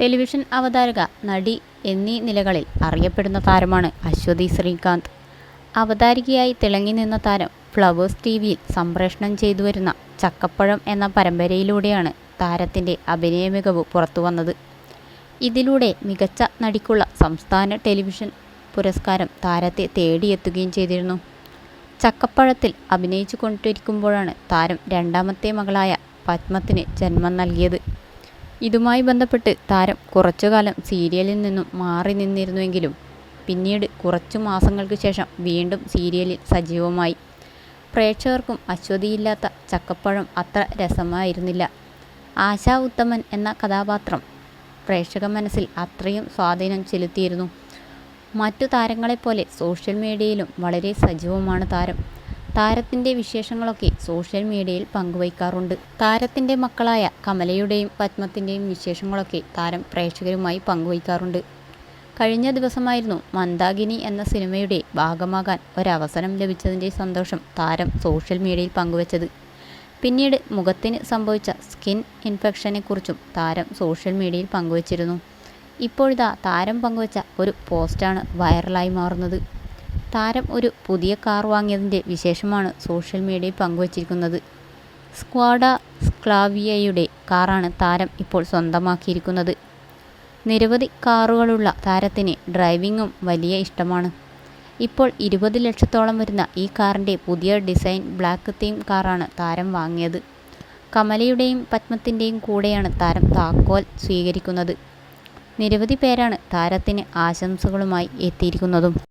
Television അവതാരക നടി എന്നീ നിലകളിൽ അറിയപ്പെടുന്ന താരമാണ് അശ്വതി ശ്രീകാന്ത്. അവതാരികയായി തിളങ്ങി നിന്ന താരം ഫ്ലവേഴ്സ് ടി വിയിൽ സംപ്രേഷണം ചെയ്തു വരുന്ന ചക്കപ്പഴം എന്ന പരമ്പരയിലൂടെയാണ് താരത്തിന്റെ അഭിനയ മികവ് പുറത്തു വന്നത്. ഇതിലൂടെ മികച്ച നടിക്കുള്ള സംസ്ഥാന ടെലിവിഷൻ പുരസ്കാരം താരത്തെ തേടിയെത്തുകയും ചെയ്തിരുന്നു. ചക്കപ്പഴത്തിൽ അഭിനയിച്ചു കൊണ്ടിരിക്കുമ്പോഴാണ് താരം രണ്ടാമത്തെ മകളായ പത്മത്തിന് ജന്മം നൽകിയത്. ഇതുമായി ബന്ധപ്പെട്ട് താരം കുറച്ചുകാലം സീരിയലിൽ നിന്നും മാറി നിന്നിരുന്നുവെങ്കിലും പിന്നീട് കുറച്ചു മാസങ്ങൾക്ക് ശേഷം വീണ്ടും സീരിയലിൽ സജീവമായി. പ്രേക്ഷകർക്കും അശ്വതിയില്ലാത്ത ചക്കപ്പഴം അത്ര രസമായിരുന്നില്ല. ആശാ ഉത്തമൻ എന്ന കഥാപാത്രം പ്രേക്ഷക മനസ്സിൽ അത്രയും സ്വാധീനം ചെലുത്തിയിരുന്നു. മറ്റു താരങ്ങളെപ്പോലെ സോഷ്യൽ മീഡിയയിലും വളരെ സജീവമാണ് താരം. താരത്തിന്റെ വിശേഷങ്ങളൊക്കെ സോഷ്യൽ മീഡിയയിൽ പങ്കുവയ്ക്കാറുണ്ട്. താരത്തിന്റെ മക്കളായ കമലയുടെയും പത്മത്തിന്റെയും വിശേഷങ്ങളൊക്കെ താരം പ്രേക്ഷകരുമായി പങ്കുവയ്ക്കാറുണ്ട്. കഴിഞ്ഞ ദിവസമായിരുന്നു മന്ദാകിനി എന്ന സിനിമയുടെ ഭാഗമാകാൻ ഒരവസരം ലഭിച്ചതിന്റെ സന്തോഷം താരം സോഷ്യൽ മീഡിയയിൽ പങ്കുവച്ചത്. പിന്നീട് മുഖത്തിന് സംഭവിച്ച സ്കിൻ ഇൻഫെക്ഷനെക്കുറിച്ചും താരം സോഷ്യൽ മീഡിയയിൽ പങ്കുവച്ചിരുന്നു. ഇപ്പോഴിതാ താരം പങ്കുവച്ച ഒരു പോസ്റ്റാണ് വൈറലായി മാറുന്നത്. താരം ഒരു പുതിയ കാർ വാങ്ങിയതിന്റെ വിശേഷമാണ് സോഷ്യൽ മീഡിയയിൽ പങ്കുവച്ചിരിക്കുന്നത്. സ്ക്വാഡ സ്ക്ലാവിയയുടെ കാറാണ് താരം ഇപ്പോൾ സ്വന്തമാക്കിയിരിക്കുന്നത്. നിരവധി കാറുകളുള്ള താരത്തിന് ഡ്രൈവിങ്ങും വലിയ ഇഷ്ടമാണ്. ഇപ്പോൾ ഇരുപത് ലക്ഷത്തോളം വരുന്ന ഈ കാറിന്റെ പുതിയ ഡിസൈൻ ബ്ലാക്ക് തീം കാറാണ് താരം വാങ്ങിയത്. കമലയുടെയും പത്മത്തിന്റെയും കൂടെയാണ് താരം താക്കോൽ സ്വീകരിക്കുന്നത്. നിരവധി പേരാണ് താരത്തിന് ആശംസകളുമായി എത്തിയിരിക്കുന്നതും.